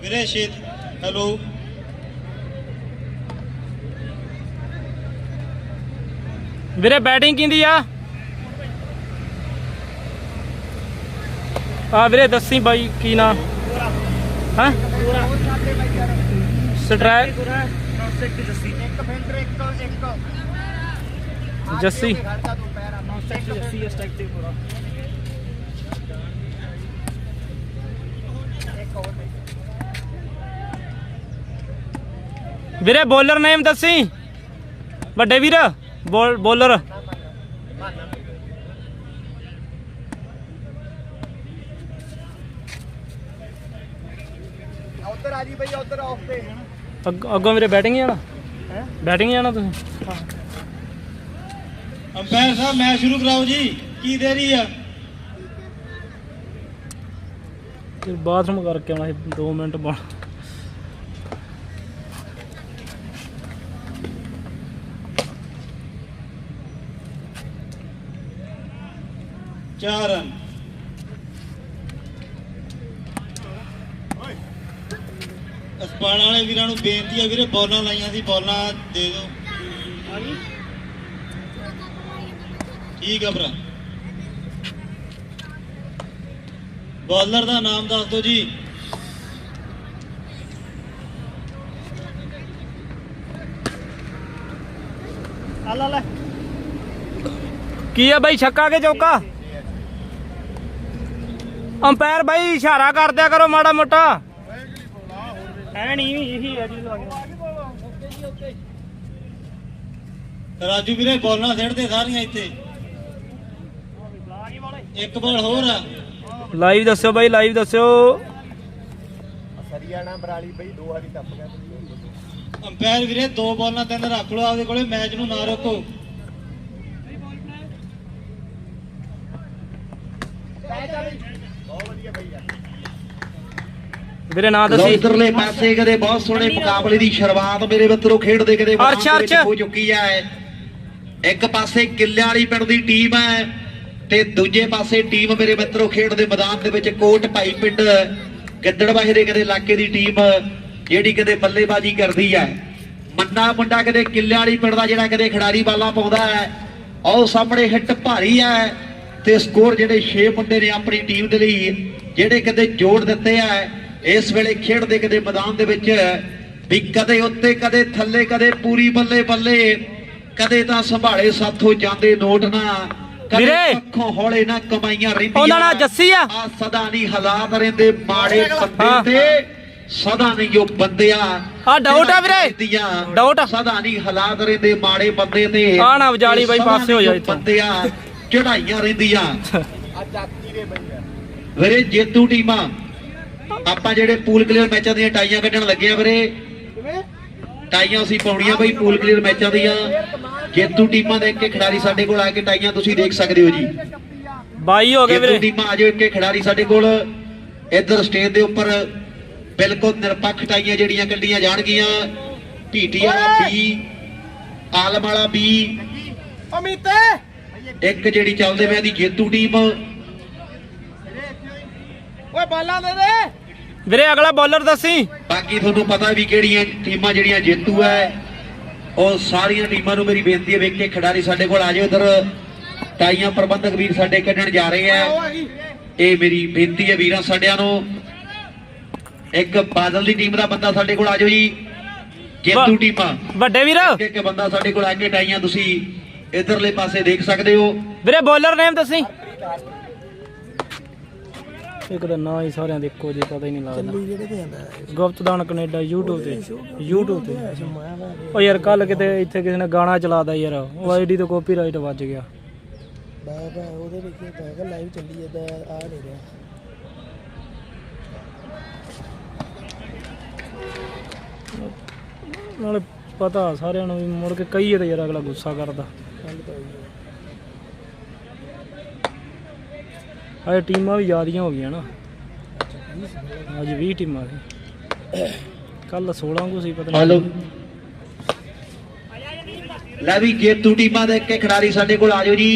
ਵੀਰੇ ਸ਼ੇਤ ਹੈਲੋ ਵੀਰੇ ਬੈਟਿੰਗ ਕਿੰਦੀ ਆ? ਆ ਵੀਰੇ ਦੱਸੀ ਬਾਈ ਕੀ ਨਾਂ? ਹਾਂ? ਸਟ੍ਰੈਕ ਇੱਕ ਫਿੰਟਰ ਇੱਕ ਇੱਕ ਜੱਸੀ। ਤੂੰ ਤੇ ਪੂਰਾ ਵੀਰੇ ਬੋਲਰ ਨੇਮ ਦੱਸੀ। ਵੱਡੇ ਵੀਰ ਬੋਲ ਬੋਲਰ। ਉਧਰ ਆ ਜੀ ਬਈ ਉਧਰ ਆਫ ਤੇ। ਅੱਗ- ਵੀਰੇ ਬੈਟਿੰਗ ਹੀ ਆਣਾ ਹੈ? ਬੈਟਿੰਗ ਹੀ ਆਣਾ ਤੁਸੀਂ? ਅੰਪਾਇਰ ਸਾਹਿਬ ਮੈਚ ਸ਼ੁਰੂ ਕਰਾਓ ਜੀ। ਕੀ ਦੇਰੀ ਆ? ਤੇ ਬਾਥਰੂਮ ਕਰਕੇ ਆਉਣਾ ਸੀ 2 ਮਿੰਟ ਬਾਅਦ। ਚਾਰ ਰਨ ਅਸਪਾਣ ਵਾਲੇ ਵੀਰਾਂ ਨੂੰ ਬੇਨਤੀ ਆ ਵੀਰੇ ਬੋਲਾਂ ਲਾਈਆਂ ਸੀ ਬੋਲਾਂ ਦੇ ਦਿਓ। ਠੀਕ ਆ? ਭਰਾ ਬੋਲਰ ਦਾ ਨਾਮ ਦੱਸ ਦਿਓ ਜੀ। ਆ ਲੈ ਲੈ। ਕੀ ਆ ਬਾਈ ਛੱਕਾ ਕੇ ਚੌਕਾ? ਅੰਪਾਇਰ ਬਾਈ ਇਸ਼ਾਰਾ ਕਰ ਦਿਆ ਕਰੋ ਮਾੜਾ ਮੋਟਾ। ਹੈ ਨਹੀਂ ਇਹੀ ਹੈ ਜੀ ਰਾਜੂ ਵੀਰੇ ਬੋਲਾਂ ਸਿੱਟਦੇ ਸਾਰੀਆਂ ਇੱਥੇ। ਇੱਕ ਬਾਲ ਹੋਰ। ਆ ਲਾਈਵ ਦੱਸਿਓ ਬਾਈ ਲਾਈਵ ਦੱਸਿਓ। ਸਰੀਆਣਾ ਬਰਾਲੀ ਬਈ ਦੋ ਵਾਰੀ ਟੱਪ ਗਿਆ ਅੰਪਾਇਰ ਵੀਰੇ ਦੋ ਬੋਲਾਂ ਤਿੰਨ ਰੱਖ ਲਓ ਆਪਦੇ ਕੋਲੇ ਮੈਚ ਨੂੰ ਨਾ ਰੋਕੋ। ਬਹੁਤ ਵਧੀਆ ਬਈ ਯਾਰ ਵੀਰੇ ਨਾਂ ਦੱਸੀ। ਇਧਰਲੇ ਪਾਸੇ ਕਦੇ ਬਹੁਤ ਸੋਹਣੇ ਮੁਕਾਬਲੇ ਦੀ ਸ਼ੁਰੂਆਤ ਮੇਰੇ ਮਿੱਤਰੋ ਖੇਡਦੇ ਕਦੇ। ਹੋ ਚੁੱਕੀ ਹੈ। ਇੱਕ ਪਾਸੇ ਕਿੱਲੇ ਵਾਲੀ ਪਿੰਡ ਦੀ ਟੀਮ ਹੈ। ਤੇ ਦੂਜੇ ਪਾਸੇ ਟੀਮ ਮੇਰੇ ਮਿੱਤਰੋ ਖੇਡਦੇ ਮੈਦਾਨ ਦੇ ਵਿੱਚ ਕੋਟ ਭਾਈ ਪਿੰਡ ਗਿੱਦੜਬਾਹੇ ਦੇ ਕਦੇ ਇਲਾਕੇ ਦੀ ਟੀਮ ਜਿਹੜੀ ਕਦੇ ਬੱਲੇਬਾਜ਼ੀ ਕਰਦੀ ਹੈ। ਮੰਨਾ ਮੁੰਡਾ ਕਦੇ ਕਿੱਲੇ ਵਾਲੀ ਪਿੰਡ ਦਾ ਜਿਹੜਾ ਕਦੇ ਖਿਡਾਰੀ ਬਾਲਾ ਪਾਉਂਦਾ ਹੈ। ਉਹ ਸਾਹਮਣੇ ਹਿੱਟ ਭਾਰੀ ਹੈ ਤੇ ਸਕੋਰ ਜਿਹੜੇ 6 ਮੁੰਡੇ ਨੇ ਆਪਣੀ ਟੀਮ ਦੇ ਲਈ ਜਿਹੜੇ ਕਦੇ ਜੋੜ ਦਿੱਤੇ ਆ। ਇਸ ਵੇਲੇ ਖੇਡਦੇ ਕਦੇ ਮੈਦਾਨ ਦੇ ਵਿੱਚ ਵੀ ਕਦੇ ਉੱਤੇ, ਕਦੇ ਥੱਲੇ, ਕਦੇ ਪੂਰੀ ਬੱਲੇ ਬੱਲੇ, ਕਦੇ ਤਾਂ ਸੰਭਾਲੇ ਸਾਥੋਂ ਜਾਂਦੇ ਨੋਟ ਨਾ। ਵੀਰੇ! ਅੱਖੋਂ ਹੌਲੇ ਨਾ ਕਮਾਈਆਂ ਰਹਿੰਦੀਆਂ ਉਹਦਾ ਨਾਂ ਜੱਸੀ ਆ ਆ ਸਦਾ ਨਹੀਂ ਹਾਲਾਤ ਰਹਿੰਦੇ ਮਾੜੇ। ਬੰਦੇ ਤੇ ਸਦਾ ਨਹੀਂ ਜੋ ਬੰਦਿਆ ਆਹ doubt ਆ ਵੀਰੇ? ਆ? ਸਦਾ ਨਹੀਂ ਹਾਲਾਤ ਰਹਿੰਦੇ ਮਾੜੇ ਬੰਦੇ ਤੇ ਆਹ ਨਾ ਵਿਚਾਲੀ ਬਾਈ ਪਾਸੇ ਹੋ ਜਾ ਇੱਥੋਂ। ਬੰਦਿਆ ਚੜਾਈਆਂ ਰਹਿੰਦੀਆਂ ਆ ਜਾਤੀ ਦੇ ਯਾਰ ਵੀਰੇ ਜੇਤੂ ਟੀਮਾਂ ਆਪਾਂ ਜਿਹੜੇ ਪੂਲ ਕਲੀਅਰ ਮੈਚਾਂ ਦੀਆਂ ਟਾਈਆਂ ਕੱਢਣ ਲੱਗੇ ਆ ਵੀਰੇ ਟਾਈਆਂ ਅਸੀਂ ਪਾਉਣੀਆਂ ਬਈ ਪੂਲ ਕਲੀਅਰ ਮੈਚਾਂ ਦੀਆਂ। ਜੇਤੂ ਟੀਮਾਂ ਦੇ ਇੱਕ ਇੱਕ ਖਿਡਾਰੀ ਸਾਡੇ ਕੋਲ ਆ ਕੇ ਟਾਈਆਂ ਤੁਸੀਂ ਦੇਖ ਸਕਦੇ ਹੋ ਜੀ। ਬਾਈ ਹੋ ਗਏ ਜੇਤੂ ਵੀਰੇ। ਟੀਮਾਂ ਆ ਜਾਓ ਇੱਕ ਇੱਕ ਖਿਡਾਰੀ ਸਾਡੇ ਕੋਲ। ਇੱਧਰ ਸਟੇਜ ਦੇ ਉੱਪਰ ਬਿਲਕੁਲ ਨਿਰਪੱਖ ਟਾਈਆਂ ਜਿਹੜੀਆਂ ਕੱਢੀਆਂ ਜਾਣਗੀਆਂ। ਢੀਟੀ ਵਾਲਾ ਬੀ ਆਲਮ ਵਾਲਾ ਬੀ ਅਮਿਤੇ! ਇੱਕ ਜਿਹੜੀ ਚੱਲਦੇ ਪਿਆ ਦੀ ਜੇਤੂ ਟੀਮ। ਓਏ ਬਾਲਾਂ ਦੇ ਦੇ! ਵੀਰੇ ਅਗਲਾ ਬੋਲਰ ਦੱਸੀ। ਬਾਕੀ ਤੁਹਾਨੂੰ ਪਤਾ ਵੀ ਕਿਹੜੀਆਂ ਟੀਮਾਂ ਜਿਹੜੀਆਂ ਜੇਤੂ ਐ ਉਹ ਸਾਰੀਆਂ ਟੀਮਾਂ ਨੂੰ ਮੇਰੀ ਬੇਨਤੀ ਹੈ ਵੇਖ ਕੇ ਖਿਡਾਰੀ ਸਾਡੇ ਕੋਲ ਆ ਜਾਓ ਇਧਰ। ਟਾਈਆਂ ਪ੍ਰਬੰਧਕ ਵੀਰ ਸਾਡੇ ਕੱਢਣ ਜਾ ਰਹੇ ਆ ਇਹ ਮੇਰੀ ਬੇਨਤੀ ਹੈ ਵੀਰਾਂ ਸਾਡਿਆਂ ਨੂੰ। ਇੱਕ ਬਾਦਲ ਦੀ ਟੀਮ ਦਾ ਬੰਦਾ ਸਾਡੇ ਕੋਲ ਆ ਜਾਓ ਜੀ। ਜੇਤੂ। ਟੀਮਾਂ। ਵੱਡੇ ਵੀਰ। ਇੱਕ ਇੱਕ ਬੰਦਾ ਸਾਡੇ ਕੋਲ ਆ ਕੇ ਟਾਈਆਂ ਤੁਸੀਂ ਇਧਰਲੇ ਪਾਸੇ ਦੇਖ ਸਕਦੇ ਹੋ। ਵੀਰੇ ਬੋਲਰ ਨੇਮ ਦੱਸੀ। ਇੱਕ ਦਾ ਨਾਂ ਹੀ ਸਾਰਿਆਂ ਦੇ ਇੱਕੋ ਜਿਹਾ ਪਤਾ ਹੀ ਨਹੀਂ ਲੱਗਦਾ। ਜਿਹੜੇ ਤੇ ਆਂਦਾ ਗੁਪਤਦਾਨ ਕੈਨੇਡਾ YouTube ਤੇ। YouTube ਤੇ। ਉਹ ਯਾਰ ਕੱਲ ਕਿਤੇ ਇੱਥੇ ਕਿਸੇ ਨੇ ਗਾਣਾ ਚਲਾਦਾ ਯਾਰ ਉਹ ਆਈਡੀ ਤੋਂ ਕਾਪੀਰਾਈਟ ਵੱਜ ਗਿਆ। ਮੈਂ ਭਾ ਉਹਦੇ ਵਿੱਚ ਤਾਂ ਹੈਗਾ ਲਾਈਵ ਚੱਲੀ ਜਾਂਦਾ ਆ ਨਹੀਂ ਰਿਹਾ। ਨਾਲੇ ਪਤਾ ਸਾਰਿਆਂ ਨੂੰ ਵੀ ਮੁੜ ਕੇ ਕਹੀਏ ਤੇ ਯਾਰ ਅਗਲਾ ਗੁੱਸਾ ਕਰਦਾ। ਤਾਂ ਆਏ ਟੀਮਾਂ ਵੀ ਜ਼ਿਆਦੀਆਂ ਹੋ ਗਈਆਂ ਨਾ। ਅੱਜ 20 ਟੀਮਾਂ ਸੀ ਕੱਲ 16 ਕੋ ਸੀ ਪਤਾ ਨਹੀਂ। ਹਲੋ ਲੈ ਵੀ ਜੇਤੂ ਟੀਮਾਂ ਦੇ ਇੱਕ ਇੱਕ ਖਿਡਾਰੀ ਸਾਡੇ ਕੋਲ ਆ ਜਾਓ ਜੀ।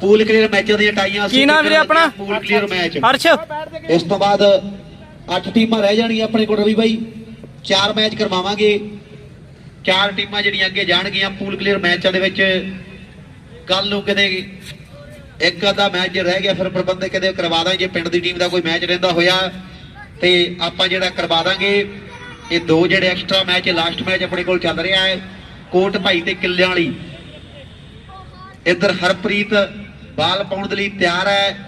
ਪੂਲ ਕਲੀਅਰ ਮੈਚਾਂ ਦੀਆਂ ਟਾਈਆਂ ਕੀ ਨਾਮ ਵੀਰੇ ਆਪਣਾ? Pool clear match. ਹਰਸ਼। ਇਸ ਤੋਂ ਬਾਅਦ 8 ਟੀਮਾਂ ਰਹਿ ਜਾਣਗੀਆਂ ਆਪਣੇ ਕੋਲ ਰਵੀ ਬਾਈ। ਚਾਰ ਮੈਚ ਕਰਵਾਵਾਂਗੇ। ਚਾਰ ਟੀਮਾਂ ਜਿਹੜੀਆਂ ਅੱਗੇ ਜਾਣਗੀਆਂ ਪੂਲ ਕਲੀਅਰ ਮੈਚਾਂ ਦੇ ਵਿੱਚ। ਕੱਲ ਨੂੰ ਕਦੇ ਇੱਕ ਅੱਧਾ ਮੈਚ ਜੇ ਰਹਿ ਗਿਆ, ਫਿਰ ਪ੍ਰਬੰਧਕ ਕਹਿੰਦੇ ਕਰਵਾ ਦਾਂਗੇ। ਜੇ ਪਿੰਡ ਦੀ ਟੀਮ ਦਾ ਕੋਈ ਮੈਚ ਰਹਿੰਦਾ ਹੋਇਆ, ਤੇ ਆਪਾਂ ਜਿਹੜਾ ਕਰਵਾ ਦਾਂਗੇ, ਇਹ ਦੋ ਜਿਹੜੇ ਐਕਸਟਰਾ ਮੈਚ ਲਾਸਟ ਮੈਚ ਆਪਣੇ ਕੋਲ ਚੱਲ ਰਿਹਾ ਹੈ, ਕੋਟ ਭਾਈ ਤੇ ਕਿੱਲਿਆਂ ਵਾਲੀ। ਇੱਧਰ ਹਰਪ੍ਰੀਤ ਬਾਲ ਪਾਉਣ ਦੇ ਲਈ ਤਿਆਰ ਹੈ।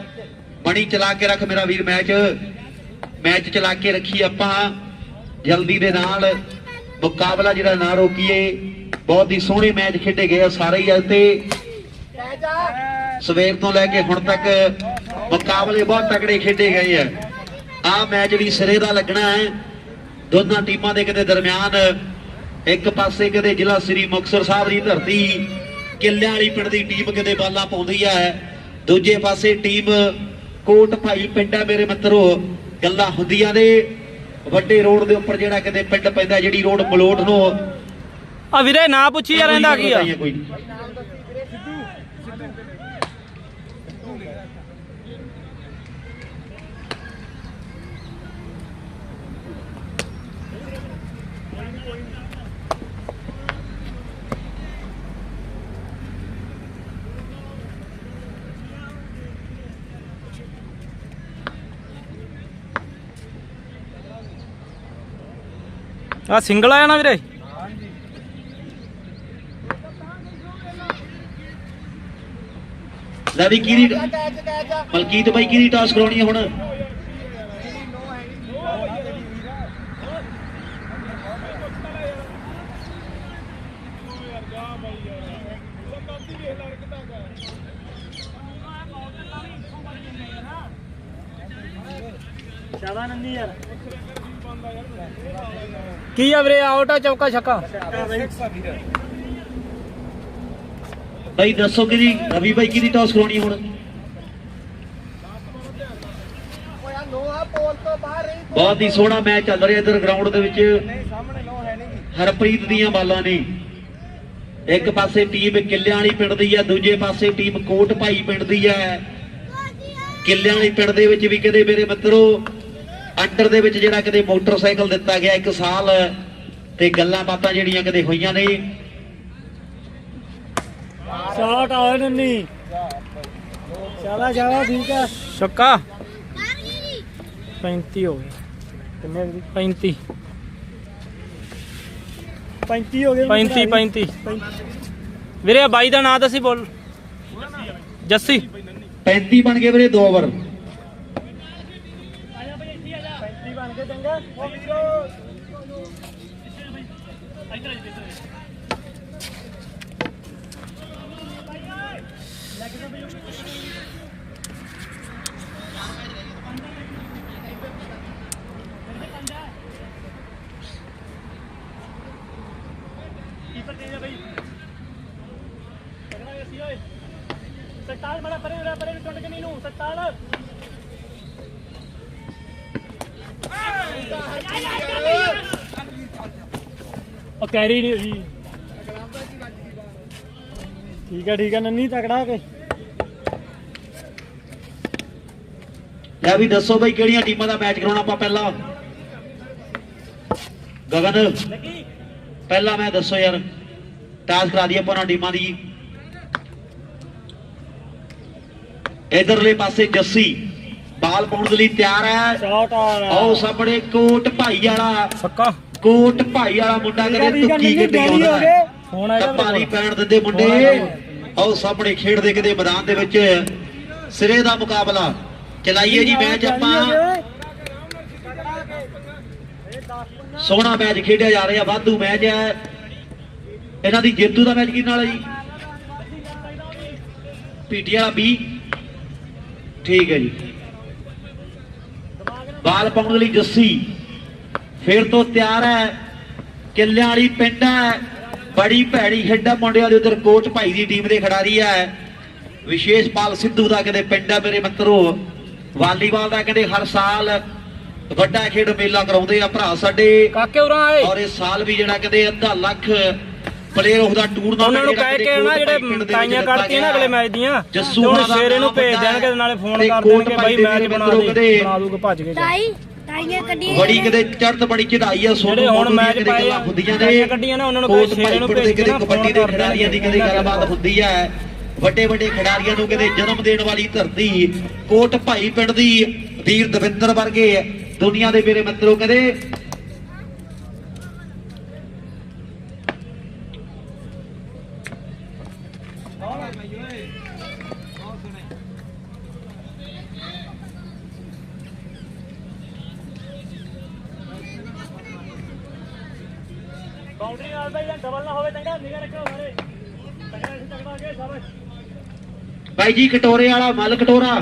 ਬਣੀ ਚਲਾ ਕੇ ਰੱਖ ਮੇਰਾ ਵੀਰ ਮੈਚ ਮੈਚ ਚਲਾ ਕੇ ਰੱਖੀ ਆਪਾਂ, ਜਲਦੀ ਦੇ ਨਾਲ। ਮੁਕਾਬਲਾ ਜਿਹੜਾ ਨਾ ਰੋਕੀਏ। ਬਹੁਤ ਹੀ ਸੋਹਣੇ ਮੈਚ ਖੇਡੇ ਗਏ ਆ ਸਾਰੇ ਹੀ ਅੱਜ ਤੇ। ਸਵੇਰ ਤੋਂ ਲੈ ਕੇ ਹੁਣ ਤੱਕ ਮੁਕਾਬਲੇ ਬਹੁਤ ਤਕੜੇ ਖੇਡੇ ਗਏ ਆ। ਆ ਮੈਚ ਵੀ ਸਿਰੇ ਦਾ ਲੱਗਣਾ ਹੈ। ਦੋਨਾਂ ਟੀਮਾਂ ਦੇ ਕਿਤੇ ਦਰਮਿਆਨ ਇੱਕ ਪਾਸੇ ਕਿਤੇ ਜ਼ਿਲ੍ਹਾ ਸ੍ਰੀ ਮੁਕਤਸਰ ਸਾਹਿਬ ਦੀ ਧਰਤੀ ਕਿੱਲਿਆਂ ਵਾਲੀ ਪਿੰਡ ਦੀ ਟੀਮ ਕਿਤੇ ਬਾਲਾਂ ਪਾਉਂਦੀ ਹੈ ਦੂਜੇ ਪਾਸੇ ਟੀਮ ਕੋਟ ਭਾਈ ਪਿੰਡਾ ਮੇਰੇ ਮਿੱਤਰੋ ਗੱਲਾਂ ਹੁੰਦੀਆਂ ਨੇ। ਵੱਡੇ ਰੋਡ ਦੇ ਉੱਪਰ ਜਿਹੜਾ ਕਿਤੇ ਪਿੰਡ ਪੈਂਦਾ ਜਿਹੜੀ ਰੋਡ ਮਲੋਟ ਨੂੰ ਆ ਵੀਰੇ ਨਾ ਪੁੱਛੀ ਯਾਰ ਇਹਦਾ ਕੀ ਆ? ਆ ਸਿੰਗਲ ਆਇਆ ਨਾ ਵੀਰੇ? ਲੈ ਵੀ ਕਿਹਦੀ ਮਲਕੀਤ ਬਾਈ ਕਿਹਦੀ ਟਾਸ ਕਰਾਉਣੀ ਹੈ ਹੁਣ? ਨੰਦੀ ਯਾਰ। ਕੀ ਆ ਵੀਰੇ? ਆਊਟ ਆ ਚੌਕਾ ਛੱਕਾ। ਬਾਈ, ਦੱਸੋ ਕਿਹਦੀ, ਰਵੀ ਬਾਈ ਕਿਹਦੀ ਟਾਸ ਕਰਾਉਣੀ ਹੁਣ? ਬਹੁਤ ਹੀ ਸੋਹਣਾ ਮੈਚ ਚੱਲ ਰਿਹਾ ਇਧਰ ਗਰਾਊਂਡ ਦੇ ਵਿੱਚ। ਹਰਪ੍ਰੀਤ ਦੀਆਂ ਬਾਲਾਂ ਨੇ। ਇੱਕ ਪਾਸੇ ਟੀਮ ਕਿੱਲਿਆਂ ਵਾਲੀ ਪਿੰਡ ਦੀ ਹੈ ਦੂਜੇ ਪਾਸੇ ਟੀਮ ਕੋਟ ਭਾਈ ਪਿੰਡ ਦੀ ਹੈ ਕਿੱਲਿਆਂ ਵਾਲੀ ਪਿੰਡ ਦੇ ਵਿੱਚ ਵੀ ਕਦੇ ਮੇਰੇ ਮਿੱਤਰੋ ਅੰਡਰ ਦੇ ਵਿੱਚ ਜਿਹੜਾ ਕਦੇ ਮੋਟਰਸਾਈਕਲ ਦਿੱਤਾ ਗਿਆ ਇੱਕ ਸਾਲ ਤੇ ਗੱਲਾਂ ਬਾਤਾਂ ਜਿਹੜੀਆਂ ਕਦੇ ਹੋਈਆਂ ਨੇ? ਸ਼ਾਟ ਆਇਆ ਨੰਨੀ ਚਲਾ ਜਾਵਾ ਠੀਕ ਆ? ਛੱਕਾ। 35 ਹੋ ਗਏ। ਕਿੰਨੇ 35 35 ਹੋ ਗਏ 35 35 ਵੀਰੇ ਬਾਈ ਦਾ ਨਾਂ ਦੱਸੀ ਬੋਲ। ਜੱਸੀ। 35 ਬਣ ਗਏ ਵੀਰੇ 2 ਓਵਰ ¡Vamos, ਕੈਰੀ ਨਹੀਂ ਹੋਈ। ਠੀਕ ਹੈ ਠੀਕ ਹੈ ਨੰਨੀ ਤਕੜਾ ਕੇ। ਲੈ ਵੀ ਦੱਸੋ ਬਈ ਕਿਹੜੀਆਂ ਟੀਮਾਂ ਦਾ ਮੈਚ ਕਰਾਉਣਾ ਆਪਾਂ ਪਹਿਲਾਂ? ਗਗਨ ਪਹਿਲਾਂ ਮੈਂ ਦੱਸੋ ਯਾਰ ਟਾਸ ਕਰਾ ਦਈਏ ਆਪਾਂ ਉਹਨਾਂ ਟੀਮਾਂ ਦੀ। ਇਧਰਲੇ ਪਾਸੇ ਜੱਸੀ ਬਾਲ ਪਾਉਣ ਦੇ ਲਈ ਤਿਆਰ ਹੈ। ਸ਼ਾਟ ਆ। ਆਓ ਸਾਹਮਣੇ ਕੋਟ ਭਾਈ ਵਾਲਾ। ਸੱਕਾ ਕੋਟ ਭਾਈ ਵਾਲਾ ਮੁੰਡਾ ਕਦੇ ਤੁੱਕੀ ਕਿੱਡੀ ਆਉਂਦਾ ਹੈ ਕੱਪਾ ਨਹੀਂ ਪੈਣ ਦਿੰਦੇ ਮੁੰਡੇ। ਆਓ ਸਾਹਮਣੇ ਖੇਡਦੇ ਕਿਤੇ ਮੈਦਾਨ ਦੇ ਵਿੱਚ। ਸਿਰੇ ਦਾ ਮੁਕਾਬਲਾ। ਚਲਾਈਏ ਜੀ ਮੈਚ ਆਪਾਂ। ਸੋਹਣਾ ਮੈਚ ਖੇਡਿਆ ਜਾ ਰਿਹਾ ਵਾਧੂ ਮੈਚ ਹੈ। ਇਹਨਾਂ ਦੀ ਜੇਤੂ ਦਾ ਮੈਚ ਕਿਹਦੇ ਨਾਲ ਹੈ ਜੀ? ਪੀਟੀ ਵਾਲਾ ਬੀ। ਠੀਕ ਹੈ ਜੀ। ਬਾਲ ਪਾਉਣ ਦੇ ਲਈ ਜੱਸੀ। ਫਿਰ ਤੋਂ ਤਿਆਰ ਹੈ। ਕਿੱਲਿਆਂ ਵਾਲੀ ਪਿੰਡ ਹੈ। ਬੜੀ ਭੈੜੀ ਖੇਡਾ ਮੁੰਡਿਆਂ ਦੇ ਉਧਰ ਕੋਚ ਭਾਈ ਦੀ ਟੀਮ ਦੇ ਖਿਡਾਰੀ ਹੈ। ਵਿਸ਼ੇਸ਼ ਪਾਲ ਸਿੱਧੂ ਦਾ ਕਹਿੰਦੇ ਪਿੰਡ ਹੈ ਮੇਰੇ ਮਿੱਤਰੋ। ਵਾਲੀਬਾਲ ਦਾ ਕਹਿੰਦੇ ਹਰ ਸਾਲ ਵੱਡਾ ਖੇਡ ਮੇਲਾ ਕਰਾਉਂਦੇ ਆ ਭਰਾ ਸਾਡੇ। ਕਾਕੇ ਉਰਾਂ ਆਏ। ਔਰ ਇਸ ਸਾਲ ਵੀ ਜਿਹੜਾ ਕਹਿੰਦੇ ਅੱਧਾ ਲੱਖ ਪਲੇਅਰ ਆਫ ਦਾ ਟੂਰਨਾਮੈਂਟ ਉਹਨਾਂ ਨੂੰ ਕਹਿ ਕੇ ਨਾ ਜਿਹੜੇ ਟਾਈਆਂ ਕੱਢਤੀਆਂ ਨਾ ਅਗਲੇ ਮੈਚ ਦੀਆਂ। ਜੱਸੂ ਹੁਣ ਸ਼ੇਰੇ ਨੂੰ ਭੇਜ ਦੇਣਗੇ ਨਾਲੇ ਫੋਨ ਕਰ ਦੇਣਗੇ ਭਾਈ ਬਾਈ ਮੈਚ ਬਣਾ ਦੇ। ਬਣਾ ਦੂਗਾ ਭੱਜ ਕੇ ਕੱਢੀਆਂ ਬੜੀ ਕਿਤੇ ਚੜ੍ਹਤ ਬੜੀ ਚੜਾਈ ਆ ਸੋਨੂ ਜਿਹੜੇ ਹੁਣ ਮੋਨੂ ਦੀਆਂ ਮੈਚ ਕਿਤੇ ਪਾਏ ਗੱਲਾਂ ਆ, ਹੁੰਦੀਆਂ ਨੇ। ਕੱਢੀਆਂ ਨਾ ਉਹਨਾਂ ਨੂੰ ਕੋਈ ਸ਼ੇਰੇ ਨੂੰ ਭਾਈਪੁਰ ਦੇ ਭੇਜ ਕੇ ਕਿਤੇ ਨਾ ਕਬੱਡੀ ਦੇ ਖਿਡਾਰੀਆਂ ਦੀ ਕਦੇ ਗੱਲਬਾਤ ਹੁੰਦੀ ਹੈ ਵੱਡੇ ਵੱਡੇ ਖਿਡਾਰੀਆਂ ਨੂੰ ਕਿਤੇ ਜਨਮ ਦੇਣ ਵਾਲੀ ਧਰਤੀ ਕੋਟ ਭਾਈ ਪਿੰਡ ਦੀ ਵੀਰ ਦਵਿੰਦਰ ਵਰਗੇ ਦੁਨੀਆ ਦੇ ਮੇਰੇ ਮਿੱਤਰੋ ਕਦੇ ਬਾਉਂਡਰੀ ਨਾਲ ਬਾਈ ਡਬਲ ਨਾ ਹੋਵੇ ਚੰਗਾ ਨਿਗਾ ਰੱਖੋ ਸਾਰੇ। ਤਗੜਾ ਸੀ ਤਗੜਾ ਅੱਗੇ ਸ਼ਾਬਾਸ਼। ਬਾਈ ਜੀ ਕਟੋਰੇ ਵਾਲਾ ਮਲ ਕਟੋਰਾ।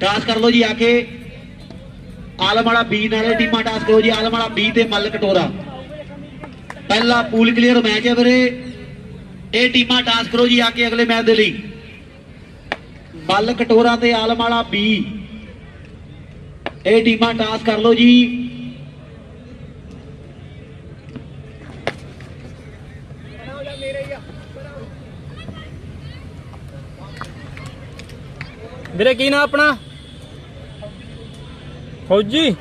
ਟਾਸ ਕਰ ਲਓ ਜੀ ਆ ਕੇ। ਆਲਮ ਵਾਲਾ ਬੀ ਨਾਲੇ ਟੀਮਾਂ ਟਾਸ ਕਰੋ ਜੀ ਆਲਮ ਵਾਲਾ ਬੀ ਤੇ ਮਲ ਕਟੋਰਾ। ਪਹਿਲਾ ਪੂਲ ਕਲੀਅਰ ਮੈਚ ਹੈ ਵੀਰੇ। ਇਹ ਟੀਮਾਂ ਟਾਸ ਕਰੋ ਜੀ ਆ ਕੇ ਅਗਲੇ ਮੈਚ ਦੇ ਲਈ। ਮਲ ਕਟੋਰਾ ਤੇ ਆਲਮ ਵਾਲਾ ਬੀ ਇਹ ਟੀਮਾਂ ਟਾਸ ਕਰ ਲਓ ਜੀ। ਵੀਰੇ ਕੀ ਨਾਮ ਆਪਣਾ? ਫੌਜੀ।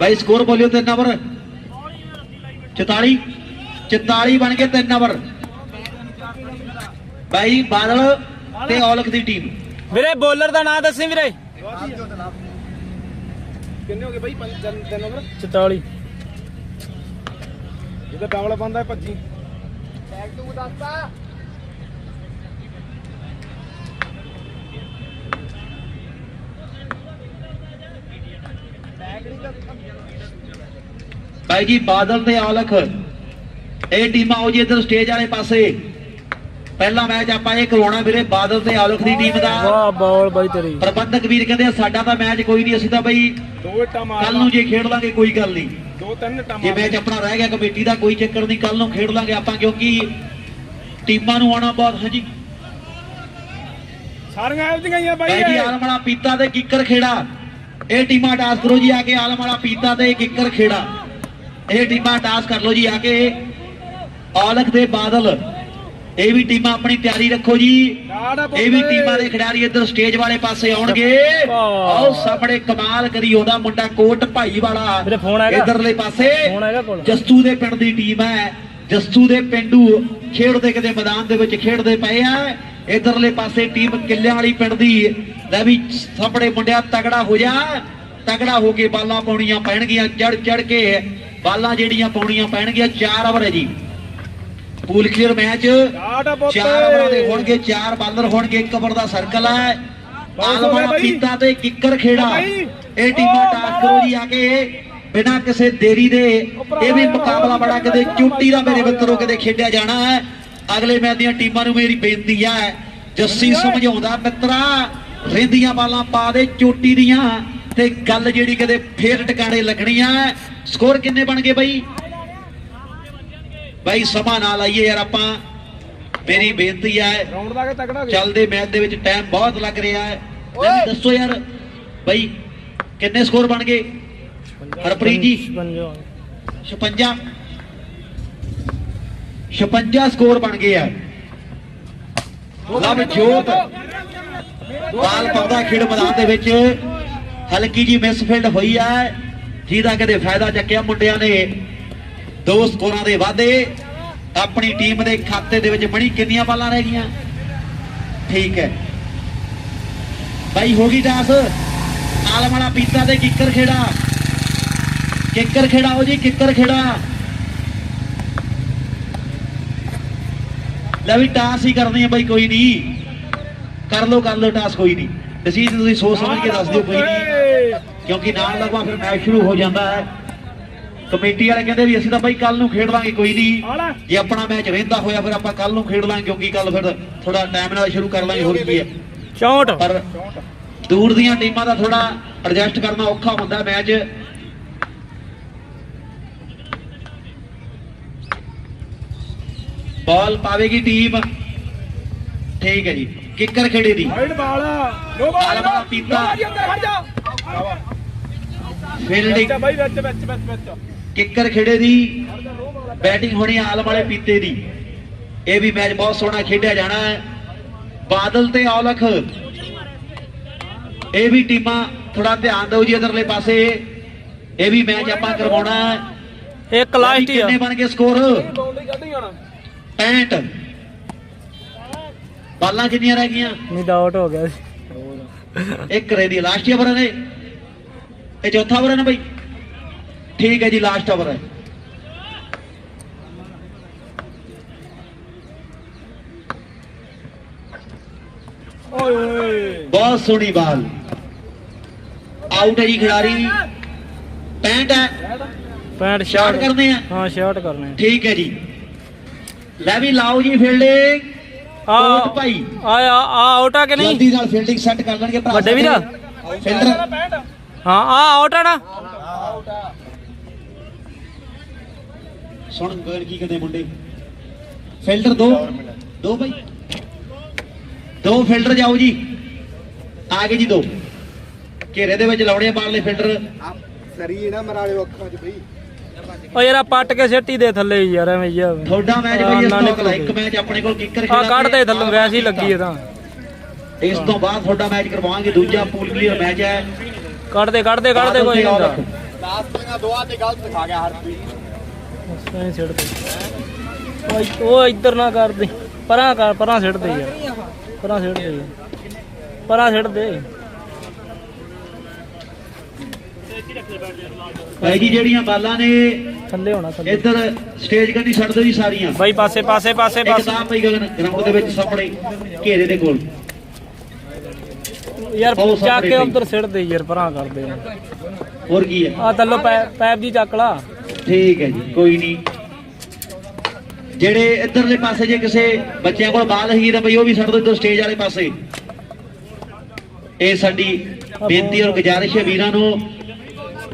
ਬਾਈ ਸਕੋਰ ਬੋਲਿਓ ਤਿੰਨ ਨੰਬਰ 44 44 ਬਣ ਕੇ ਤਿੰਨ ਨੰਬਰ ਬਾਈ ਬਾਦਲ ਤੇ ਔਲਖ ਦੀ ਟੀਮ ਵੀਰੇ ਬੋਲਰ ਦਾ ਨਾਮ ਦੱਸੀ ਵੀਰੇ। ਕਿੰਨੇ ਹੋ ਗਏ ਬਾਈ? ਪੰਜ ਤਿੰਨ ਤਿੰਨ ਨੰਬਰ 44 ਜਿਹਦਾ ਡਬਲ ਬੰਦਾ ਭੱਜੀ। ਬਾਈ ਜੀ ਬਾਦਲ ਤੇ ਔਲਖ ਇਹ ਟੀਮਾਂ ਆਓ ਜੀ ਇੱਧਰ ਸਟੇਜ ਵਾਲੇ ਪਾਸੇ। ਪਹਿਲਾ ਮੈਚ ਆਪਾਂ ਇਹ ਕਰਵਾਉਣਾ ਵੀਰੇ ਬਾਦਲ ਤੇ ਔਲਖ ਦੀ ਟੀਮ ਦਾ। ਵਾਹ ਬਾਲ ਬਾਈ ਤੇਰੀ। ਪ੍ਰਬੰਧਕ ਵੀਰ ਕਹਿੰਦੇ ਸਾਡਾ ਤਾਂ ਮੈਚ ਕੋਈ ਨਹੀਂ ਅਸੀਂ ਤਾਂ ਬਈ ਦੋ ਇੱਟਾਂ ਮਾਰ ਕੱਲ ਨੂੰ ਜੇ ਖੇਡ ਲਾਂਗੇ ਕੋਈ ਗੱਲ ਨਹੀਂ। ਦੋ ਤਿੰਨ ਇੱਟਾਂ ਜੇ ਮੈਚ ਆਪਣਾ ਰਹਿ ਗਿਆ ਕਮੇਟੀ ਦਾ ਕੋਈ ਚੱਕਰ ਨਹੀਂ ਕੱਲ ਨੂੰ ਖੇਡ ਲਾਂਗੇ ਆਪਾਂ ਕਿਉਂਕਿ ਟੀਮਾਂ ਨੂੰ ਆਉਣਾ ਬਹੁਤ ਹਾਂਜੀ। ਸਾਰੀਆਂ ਇਹਦੀਆਂ ਹੀ ਆ ਬਾਈ। ਬਾਈ ਜੀ ਆਲਮ ਵਾਲਾ ਪੀਤਾ ਤੇ ਕਿੱਕਰ ਖੇੜਾ। ਇਹ ਟੀਮਾਂ ਟਾਸ ਕਰੋ ਜੀ ਆ ਕੇ ਆਲਮ ਵਾਲਾ ਪੀਤਾ ਤੇ ਕਿੱਕਰ ਖੇੜਾ। ਇਹ ਟੀਮਾਂ ਟਾਸ ਕਰ ਲਓ ਜੀ ਆ ਕੇ ਔਲਖ ਦੇ ਬਾਦਲ। ਇਹ ਵੀ ਟੀਮਾਂ ਆਪਣੀ ਤਿਆਰੀ ਰੱਖੋ ਜੀ। ਇਹ ਵੀ ਟੀਮਾਂ ਦੇ ਖਿਡਾਰੀ ਇੱਧਰ ਸਟੇਜ ਵਾਲੇ ਪਾਸੇ ਆਉਣਗੇ। ਆਓ ਸਾਹਮਣੇ ਕਮਾਲ ਕਰੀ ਉਹਦਾ ਮੁੰਡਾ ਕੋਟ ਭਾਈ ਵਾਲਾ? ਇੱਧਰਲੇ ਪਾਸੇ। ਫੋਨ ਹੈਗਾ ਕੋਲ? ਜੱਸੂ ਦੇ ਪਿੰਡ ਦੀ ਟੀਮ ਹੈ। ਜੱਸੂ ਦੇ ਪਿੰਡੂ ਖੇਡਦੇ ਕਿਤੇ ਮੈਦਾਨ ਦੇ ਵਿੱਚ ਖੇਡਦੇ ਪਏ ਆ। ਇਧਰਲੇ ਪਾਸੇ ਟੀਮ ਕਿੱਲਿਆਂ ਵਾਲੀ ਪਿੰਡ ਦੀ। ਲੈ ਵੀ ਸਾਹਮਣੇ ਮੁੰਡਿਆ ਤਗੜਾ ਹੋ ਜਾ। ਤਗੜਾ ਹੋ ਕੇ ਬਾਲਾਂ ਪਾਉਣੀਆਂ ਪੈਣਗੀਆਂ ਚੜ ਚੜ ਕੇ। ਬਾਲਾਂ ਜਿਹੜੀਆਂ ਪਾਉਣੀਆਂ ਪੈਣਗੀਆਂ 4 ਓਵਰ ਹੈ ਜੀ। ਪੂਲ ਕਲੀਅਰ ਮੈਚ ਚਾਰ ਓਵਰਾਂ ਦੇ ਹੋਣਗੇ ਚਾਰ ਬਾਲਰ ਹੋਣਗੇ ਇੱਕ ਓਵਰ ਦਾ ਸਰਕਲ ਹੈ ਆਲਮਾ। ਪੀਤਾ ਤੇ ਕਿੱਕਰ ਖੇੜਾ। ਇਹ ਟੀਮਾਂ ਟਾਸ ਕਰੋ ਜੀ ਆ ਕੇ ਬਿਨਾਂ ਕਿਸੇ ਦੇਰੀ ਦੇ। ਇਹ ਵੀ ਮੁਕਾਬਲਾ ਬੜਾ ਕਿਤੇ ਚੁੱਟੀ ਦਾ ਮੇਰੇ ਮਿੱਤਰੋ ਕਿਤੇ ਖੇਡਿਆ ਜਾਣਾ ਹੈ। ਅਗਲੇ ਮੈਚ ਦੀਆਂ ਟੀਮਾਂ ਨੂੰ ਮੇਰੀ ਬੇਨਤੀ ਹੈ ਜੱਸੀ ਸਮਝਾਉਂਦਾ ਮਿੱਤਰਾ ਰਹਿੰਦੀਆਂ ਬਾਲਾਂ ਪਾ ਦੇ ਚੋਟੀ ਦੀਆਂ ਤੇ ਗੱਲ ਜਿਹੜੀ ਕਿਤੇ ਫੇਰ ਟਿਕਾਣੇ ਲੱਗਣੀਆਂ ਸਕੋਰ ਕਿੰਨੇ ਬਣ ਗਏ ਬਾਈ? ਬਾਈ ਸਮਾਂ ਨਾਲ ਆਈਏ ਯਾਰ ਆਪਾਂ। ਮੇਰੀ ਬੇਨਤੀ ਹੈ ਰਾਉਂਡ ਦਾ ਕੇ ਤਕੜਾ ਹੋ ਗਿਆ। ਚੱਲਦੇ ਮੈਚ ਦੇ ਵਿੱਚ ਟਾਈਮ ਬਹੁਤ ਲੱਗ ਰਿਹਾ ਹੈ। ਵੀ ਦੱਸੋ ਯਾਰ ਬਾਈ ਕਿੰਨੇ ਸਕੋਰ ਬਣ ਗਏ? ਹਰਪ੍ਰੀਤ ਜੀ। 56 56 ਸਕੋਰ ਬਣ ਗਏ ਆ। ਲਵ ਜੋਤ। ਬਾਲ ਪਾਉਂਦਾ ਖੇਡ ਮੈਦਾਨ ਦੇ ਵਿੱਚ। ਹਲਕੀ ਜੀ ਮਿਸਫੀਲਡ ਹੋਈ ਹੈ ਜਿਹਦਾ ਕਦੇ ਫਾਇਦਾ ਚੱਕਿਆ ਮੁੰਡਿਆਂ ਨੇ। ਦੋ ਸਕੋਰਾਂ ਦੇ ਵਾਧੇ ਆਪਣੀ ਟੀਮ ਦੇ ਖਾਤੇ ਦੇ ਵਿੱਚ ਬਣੀ ਕਿੰਨੀਆਂ ਬਾਲਾਂ ਰਹਿ ਗਈਆਂ? ਠੀਕ ਹੈ। ਬਾਈ, ਹੋ ਗਈ ਟਾਸ ਆਲਮ ਪੀਤਾ ਤੇ ਕਿੱਕਰ ਖੇੜਾ। ਕਿੱਕਰ ਖੇੜਾ ਹੋ ਜੀ ਕਿੱਕਰ ਖੇੜਾ। ਲੈ ਵੀ ਟਾਸ ਹੀ ਕਰਨੀ ਹੈ ਬਾਈ, ਕੋਈ ਨਹੀਂ। ਕਰ ਲੋ ਕਰ ਲੋ ਟਾਸ ਕੋਈ ਨਹੀਂ। ਡਿਸੀਜਨ ਤੁਸੀਂ ਸੋਚ ਸਮਝ ਕੇ ਦੱਸ ਦਿਓ ਕੋਈ ਨਹੀਂ। ਕਿਉਂਕਿ ਨਾਲ ਲੱਗਵਾ ਫਿਰ ਮੈਚ ਸ਼ੁਰੂ ਹੋ ਜਾਂਦਾ ਹੈ। ਕਮੇਟੀ ਵਾਲੇ ਕਹਿੰਦੇ ਵੀ ਅਸੀਂ ਤਾਂ ਬਾਈ ਕੱਲ ਨੂੰ ਖੇਡ ਲਾਂਗੇ ਕੋਈ ਨਹੀਂ। ਜੇ ਆਪਣਾ ਮੈਚ ਰਹਿੰਦਾ ਹੋਇਆ ਫਿਰ ਆਪਾਂ ਕੱਲ ਨੂੰ ਖੇਡ ਲਾਂਗੇ ਕਿਉਂਕਿ ਕੱਲ ਫਿਰ ਥੋੜਾ ਟਾਈਮ ਨਾਲ ਸ਼ੁਰੂ ਕਰ ਲਾਂਗੇ ਹੋਰ ਕੀ ਹੈ। 64 ਪਰ ਦੂਰ ਦੀਆਂ ਟੀਮਾਂ ਦਾ ਥੋੜਾ ਐਡਜਸਟ ਕਰਨਾ ਔਖਾ ਹੁੰਦਾ ਮੈਚ। ਬਾਲ ਪਾਵੇਗੀ ਟੀਮ ਠੀਕ ਹੈ ਜੀ। ਕਿੱਕਰ ਖੇੜੇ ਦੀ। ਵਾਈਡ ਬਾਲ ਪੀਤਾ। ਫੀਲਡਿੰਗ ਬਾਈ ਵਿੱਚ ਵਿੱਚ ਵਿੱਚ ਵਿੱਚ। ਕਿੱਕਰ ਖੇੜੇ ਦੀ ਬੈਟਿੰਗ ਹੋਣੀ ਆਲਮ ਵਾਲੇ ਪੀਤੇ ਦੀ। ਇਹ ਵੀ ਮੈਚ ਬਹੁਤ ਸੋਹਣਾ ਖੇਡਿਆ ਜਾਣਾ ਹੈ। ਬਾਦਲ ਤੇ ਔਲਖ। ਇਹ ਵੀ ਟੀਮਾਂ ਥੋੜਾ ਧਿਆਨ ਦਿਓ ਜੀ ਇਧਰਲੇ ਪਾਸੇ। ਇਹ ਵੀ ਮੈਚ ਆਪਾਂ ਕਰਵਾਉਣਾ ਹੈ। ਇੱਕ ਲਾਸਟ ਹੀ ਆ। ਕਿੰਨੇ ਬਣ ਗਏ ਸਕੋਰ? ਬਾਉਂਡਰੀ ਕੱਢੀ ਹੁਣ 65 ਬਾਲਾਂ ਕਿੰਨੀਆਂ ਰਹਿ ਗਈਆਂ? ਨਹੀਂ ਤਾਂ ਆਊਟ ਹੋ ਗਿਆ ਇੱਕ ਰੇ ਦੀ ਲਾਸਟ ਹੈ ਇਹ ਚੌਥਾ ਓਵਰ ਹੈ ਨਾ ਬਈ। ਠੀਕ ਹੈ ਜੀ ਲਾਸਟ ਓਵਰ ਹੈ। ਬਹੁਤ ਸੋਹਣੀ ਬਾਲ। ਆਊਟ ਹੈ ਜੀ ਖਿਡਾਰੀ। 65 ਹੈ। 65 ਸ਼ਾਟ ਕਰਦੇ ਆ। ਹਾਂ ਸ਼ਾਟ ਕਰਨੇ ਠੀਕ ਹੈ ਜੀ। ਲੈ ਵੀ ਲਾਓ ਜੀ ਫੀਲਡਿੰਗ ਆ ਭਾਈ। ਆ ਆ ਆਊਟ ਆ ਕਿ ਨਹੀਂ? ਜਲਦੀ ਨਾਲ ਫੀਲਡਿੰਗ ਸੈੱਟ ਕਰ ਲੈਣਗੇ ਭਰਾ। ਵੱਡੇ ਵੀਰਾ। ਫੀਲਡਰ ਹਾਂ। ਆ ਆਊਟ ਆ ਨਾ। ਸੁਣ ਗੋਲ ਕੀ ਕਹਿੰਦੇ ਮੁੰਡੇ? ਫਿਲਟਰ ਦੋ ਦੋ ਭਾਈ ਦੋ ਫਿਲਟਰ ਜਾਓ ਜੀ। ਆ ਗਏ ਜੀ ਦੋ। ਘੇਰੇ ਦੇ ਵਿੱਚ ਲਾਉਣੇ ਆ ਬਾਲ ਫਿਲਟਰ। ਸਰੀ ਨਾ ਮਰਾਲੇ ਅੱਖਾਂ 'ਚ ਬਈ। ਓ ਯਾਰ ਆ ਪੱਟ ਕੇ ਸਿੱਟੀ ਦੇ ਥੱਲੇ ਯਾਰ ਐਵੇਂ ਆ। ਤੁਹਾਡਾ ਮੈਚ ਬਈ ਇਸ ਤੋਂ ਅਗਲਾ ਇੱਕ ਮੈਚ ਆਪਣੇ ਕੋਲ ਕਿੱਕਰ ਆ ਕੱਢ ਦੇ ਥੱਲੋਂ ਵੈਸੇ ਹੀ ਲੱਗੀ ਇਹ ਤਾਂ। ਇਸ ਤੋਂ ਬਾਅਦ ਤੁਹਾਡਾ ਮੈਚ ਕਰਵਾਵਾਂਗੇ ਦੂਜਾ ਪੂਲ ਕਲੀਅਰ ਮੈਚ ਹੈ। ਕੱਢ ਦੇ ਕੱਢ ਦੇ ਕੱਢ ਦੇ ਕੋਈ ਨਹੀਂ। ਹੁੰਦਾ ਲਾਸਟ ਦੀਆਂ ਦੋਆ ਤੇ ਗਲਤ ਦਿਖਾ ਗਿਆ ਹਰਪ੍ਰੀਤ। ਐਂ ਸਿੱਟ ਦੇ। ਓਏ ਉਹ ਇੱਧਰ ਨਾ ਕਰ ਦੇ। ਪਰਾਂ ਕਰ ਪਰਾਂ ਸਿੱਟ ਦੇ ਯਾਰ। ਪਰਾਂ ਸਿੱਟ ਦੇ। ਯਾਰ। ਪਰਾਂ ਸਿੱਟ ਦੇ। ਜੀ ਜਿਹੜੀਆਂ ਬਾਲਾਂ ਨੇ? ਥੱਲੇ ਹੋਣਾ ਥੱਲੇ। ਇੱਧਰ ਸਟੇਜ ਕੰਨੀ ਛੱਡ ਦਿਓ ਜੀ ਸਾਰੀਆਂ। ਬਾਈ ਪਾਸੇ ਪਾਸੇ ਪਾਸੇ ਇੱਕ ਪਾਸੇ। ਤਾਂ ਭਾਈ ਗਗਨ ਗਰਾਊਂਡ ਦੇ ਵਿੱਚ ਸਾਹਮਣੇ ਘੇਰੇ ਦੇ ਕੋਲ। ਯਾਰ ਚੱਕ ਸਾਹਮਣੇ ਕੇ ਪਈ। ਉੱਧਰ ਸਿੱਟ ਦੇ ਯਾਰ ਪਰਾਂ ਕਰ ਦੇ। ਹੋਰ ਕੀ ਹੈ? ਆ ਥੱਲੋਂ ਪੈ- ਪੈਪ ਜੀ ਚੱਕ ਲਾ। ਠੀਕ ਹੈ ਜੀ ਕੋਈ ਨਹੀਂ। ਜਿਹੜੇ ਇੱਧਰਲੇ ਪਾਸੇ ਜੇ ਕਿਸੇ ਬੱਚਿਆਂ ਕੋਲ ਬਾਲ ਹੈਗੀ ਤਾਂ ਬਈ ਉਹ ਵੀ ਛੱਡ ਦਿਓ ਇੱਧਰ ਸਟੇਜ ਵਾਲੇ ਪਾਸੇ। ਇਹ ਸਾਡੀ ਬੇਨਤੀ ਔਰ ਗੁਜ਼ਾਰਿਸ਼ ਹੈ ਵੀਰਾਂ ਨੂੰ।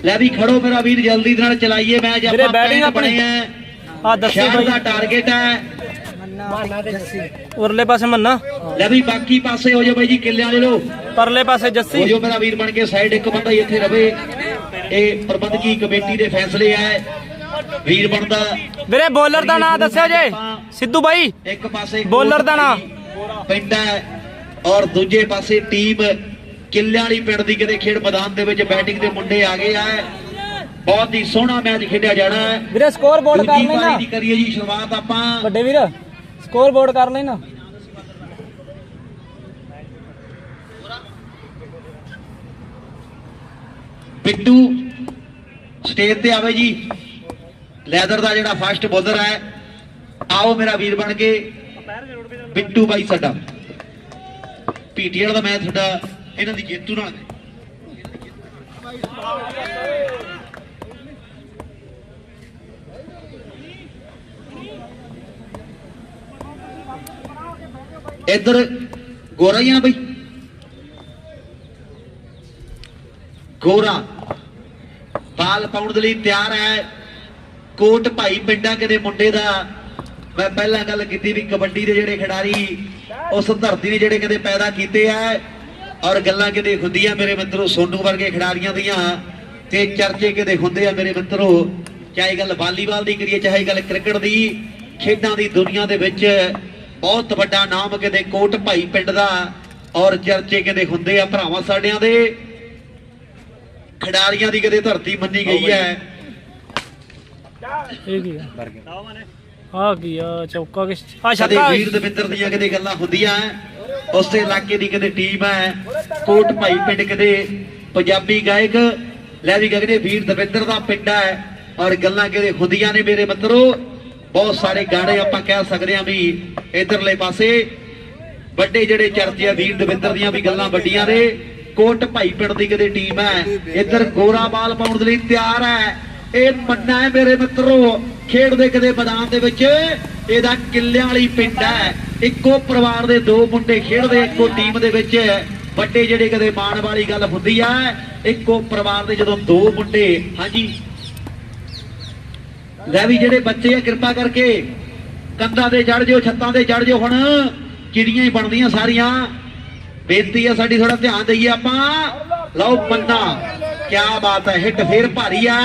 ਲੈ ਵੀ ਖੜੋ ਮੇਰਾ ਵੀਰ ਜਲਦੀ ਦੇ ਨਾਲ ਚਲਾਈਏ ਮੈਚ ਆਪਾਂ ਬਣੇ ਆਪਣੀ- ਆ। ਆ ਦੱਸੇ ਸ਼ਹਿਰ ਦਾ ਬਾਈ ਟਾਰਗੇਟ ਹੈ ਉਰਲੇ ਪਾਸੇ ਮੰਨਾ। ਲੈ ਵੀ ਬਾਕੀ ਪਾਸੇ ਹੋ ਜਾਓ ਬਾਈ ਜੀ ਕਿੱਲਿਆਂ ਵਾਲੇ ਲੋ ਪਰਲੇ ਪਾਸੇ ਹੋ ਜੱਸੀ ਜਾਓ ਮੇਰਾ ਵੀਰ ਬਣ ਕੇ ਸਾਈਡ ਇੱਕ ਬੰਦਾ ਹੀ ਇੱਥੇ ਰਵੇ। ਇਹ ਪ੍ਰਬੰਧਕੀ ਕਮੇਟੀ ਦੇ ਫੈਸਲੇ ਹੈ ਵੀਰ ਬਣਦਾ। ਵੀਰੇ ਬੋਲਰ ਦਾ ਨਾਂ ਦੱਸਿਓ ਜੇ। ਸਿੱਧੂ ਬਾਈ। ਇੱਕ ਪਾਸੇ ਬੋਲਰ ਦਾ ਨਾਂ। ਪੈਂਦਾ ਹੈ ਔਰ ਦੂਜੇ ਪਾਸੇ ਟੀਮ ਕਿੱਲਿਆਂ ਵਾਲੀ ਪਿੰਡ ਦੀ ਕਿਤੇ ਖੇਡ ਮੈਦਾਨ ਦੇ ਵਿੱਚ ਬੈਟਿੰਗ ਦੇ ਮੁੰਡੇ ਆ ਗਏ ਆ। ਬਹੁਤ ਹੀ ਸੋਹਣਾ ਮੈਚ ਖੇਡਿਆ ਜਾਣਾ ਹੈ। ਵੀਰੇ ਸਕੋਰ ਬੋਰਡ ਕਰ ਲੈਣਾ। ਕਰੀਏ ਜੀ ਸ਼ੁਰੂਆਤ ਆਪਾਂ। ਵੱਡੇ ਵੀਰ ਸਕੋਰ ਬੋਰਡ ਕਰ ਲੈਣਾ। ਬਿੱਟੂ ਸਟੇਜ ਤੇ ਆਵੇ ਜੀ। ਲੈਦਰ ਦਾ ਜਿਹੜਾ ਫਾਸਟ ਬੋਲਰ ਹੈ, ਆਓ ਮੇਰਾ ਵੀਰ ਬਣ ਕੇ। ਬਿੱਟੂ ਬਾਈ ਸਾਡਾ। ਪੀਟੀਐਲ ਦਾ ਮੈਚ ਤੁਹਾਡਾ ਇਹਨਾਂ ਦੀ ਜੇਤੂ ਨਾਲ। ਇੱਧਰ ਗੋਰਾ ਹੀ ਆ ਬਈ। ਗੋਰਾ। ਬਾਲ ਪਾਉਣ ਦੇ ਲਈ ਤਿਆਰ ਹੈ। ਕੋਟ ਭਾਈ ਪਿੰਡਾ ਕਿਤੇ ਮੁੰਡੇ ਦਾ। ਮੈਂ ਪਹਿਲਾਂ ਗੱਲ ਕੀਤੀ ਵੀ ਕਬੱਡੀ ਦੇ ਜਿਹੜੇ ਖਿਡਾਰੀ, ਉਸ ਧਰਤੀ ਨੇ ਜਿਹੜੇ ਕਦੇ ਪੈਦਾ ਕੀਤੇ ਆ, ਔਰ ਗੱਲਾਂ ਕਿਤੇ ਹੁੰਦੀਆਂ ਮੇਰੇ ਮਿੱਤਰੋ, ਸੋਨੂ ਵਰਗੇ ਖਿਡਾਰੀਆਂ ਦੀਆਂ, ਤੇ ਚਰਚੇ ਕਿਤੇ ਹੁੰਦੇ ਆ ਮੇਰੇ ਮਿੱਤਰੋ, ਚਾਹੇ ਗੱਲ ਵਾਲੀਬਾਲ ਦੀ ਕਰੀਏ, ਚਾਹੇ ਗੱਲ ਕ੍ਰਿਕਟ ਦੀ, ਖੇਡਾਂ ਦੀ ਦੁਨੀਆ ਦੇ ਵਿੱਚ ਬਹੁਤ ਵੱਡਾ ਨਾਮ ਕਿਤੇ ਕੋਟ ਭਾਈ ਪਿੰਡ ਦਾ, ਔਰ ਚਰਚੇ ਕਿਤੇ ਹੁੰਦੇ ਆ ਭਰਾਵਾਂ ਸਾਡਿਆਂ ਦੇ। ਖਿਡਾਰੀਆਂ ਦੀ ਕਦੇ ਧਰਤੀ ਮੰਨੀ ਗਈ ਹੈ। ਇਹ ਕੀ ਆ? ਆ ਕੀ ਆ? ਚੌਕਾ ਕਿ ਆ ਕਦੇ ਛੱਕਾ ਵੀਰ ਦਵਿੰਦਰ ਦੀਆਂ ਕਦੇ ਗੱਲਾਂ ਹੁੰਦੀਆਂ ਹੈ। ਉਸੇ ਇਲਾਕੇ ਦੀ ਕਦੇ ਟੀਮ ਹੈ। ਕੋਟ ਭਾਈ ਪਿੰਡ ਕਦੇ ਪੰਜਾਬੀ ਗਾਇਕ। ਲੈ ਵੀ ਗਗਨੇ ਵੀਰ ਦਵਿੰਦਰ ਦਾ ਪਿੰਡ ਹੈ ਔਰ ਗੱਲਾਂ ਕਦੇ ਹੁੰਦੀਆਂ ਨੇ ਮੇਰੇ ਮਿੱਤਰੋ। ਬਹੁਤ ਸਾਰੇ ਗਾਣੇ ਆਪਾਂ ਕਹਿ ਸਕਦੇ ਹਾਂ ਵੀ ਇਧਰਲੇ ਪਾਸੇ। ਵੱਡੇ ਜਿਹੜੇ ਚਰਚੇ ਆ ਵੀਰ ਦਵਿੰਦਰ ਦੀਆਂ ਵੀ ਗੱਲਾਂ ਵੱਡੀਆਂ ਨੇ। ਕੋਟ ਭਾਈ ਪਿੰਡ ਦੀ ਕਦੇ ਟੀਮ ਹੈ। ਇੱਧਰ ਗੋਰਾ ਬਾਲ ਪਾਉਣ ਦੇ ਲਈ ਤਿਆਰ ਹੈ। ਇਹ ਮੰਨਾ ਹੈ ਮੇਰੇ ਮਿੱਤਰੋ ਖੇਡਦੇ ਕਦੇ ਮੈਦਾਨ ਦੇ ਵਿੱਚ। ਇਹਦਾ ਕਿੱਲਿਆਂ ਵਾਲੀ ਪਿੰਡ ਹੈ। ਇੱਕੋ ਪਰਿਵਾਰ ਦੇ ਦੋ ਮੁੰਡੇ ਖੇਡਦੇ, ਇੱਕੋ ਟੀਮ ਦੇ ਵਿੱਚ। ਵੱਡੇ ਜਿਹੜੇ ਕਦੇ ਮਾਣ ਵਾਲੀ ਗੱਲ ਹੁੰਦੀ ਹੈ ਇੱਕੋ ਪਰਿਵਾਰ ਦੇ ਜਦੋਂ ਦੋ ਮੁੰਡੇ, ਹਾਂਜੀ। ਲੈ ਵੀ ਜਿਹੜੇ ਬੱਚੇ ਆ, ਕਿਰਪਾ ਕਰਕੇ। ਕੰਧਾਂ ਤੇ ਚੜ ਜਿਓ, ਛੱਤਾਂ ਤੇ ਚੜ ਜਿਓ ਹੁਣ। ਚਿੜੀਆਂ ਹੀ ਬਣਦੀਆਂ ਸਾਰੀਆਂ। ਬੇਨਤੀ ਹੈ ਸਾਡੀ ਥੋੜਾ ਧਿਆਨ ਦਈਏ ਆਪਾਂ। ਲਓ ਮੰਨਾ ਕੀ ਬਾਤ ਹੈ ਹਿੱਟ ਫੇਰ ਭਾਰੀ ਆ।